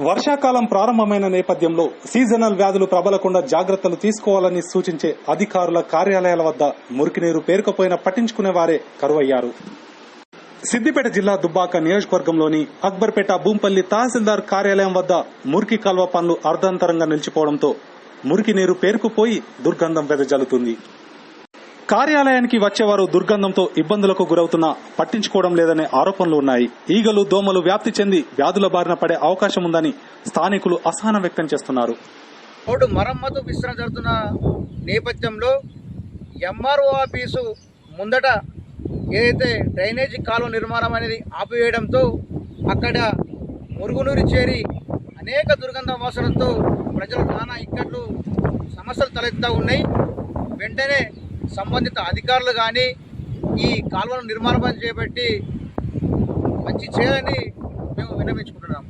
వర్షాకాలం ప్రారంభమైన నేపథ్యంలో సీజనల్ వ్యాధులు ప్రబలకుండా జాగ్రత్తలు తీసుకోవాలని సూచించే అధికారుల కార్యాలయాల వద్ద మురికినీరు పేరుకుపోయిన పట్టించుకునే వారే కరువయ్యారు. సిద్దిపేట జిల్లా దుబ్బాక నియోజకవర్గంలోని అక్బర్పేట భూంపల్లి తహసీల్దార్ కార్యాలయం వద్ద మురికి కాల్వ పనులు అర్ధాంతరంగా నిలిచిపోవడంతో మురికి నీరు పేరుకుపోయి దుర్గంధం వెదజల్లుతుంది. కార్యాలయానికి వచ్చేవారు దుర్గంధంతో ఇబ్బందులకు గురవుతున్నా పట్టించుకోవడం లేదనే ఆరోపణలు ఉన్నాయి. ఈగలు దోమలు వ్యాప్తి చెంది వ్యాధుల బారిన పడే అవకాశం ఉందని స్థానికులు అసహనం వ్యక్తం చేస్తున్నారు. రోడ్డు మరమ్మతు విస్తరణ జరుగుతున్న నేపథ్యంలో ఎంఆర్ఓ ఆఫీసు ముందట ఏదైతే డ్రైనేజీ కాలువ నిర్మాణం అనేది ఆపివేయడంతో అక్కడ మురుగునూరు చేరి అనేక దుర్గంధ వాసనతో ప్రజలు నానా ఇక్కట్లు సమస్యలు తలెత్తుతూ ఉన్నాయి. వెంటనే సంబంధిత అధికారులు కానీ ఈ కాలువను నిర్మాణం చేపట్టి మంచి చేయాలని మేము విన్నవించుకుంటున్నాము.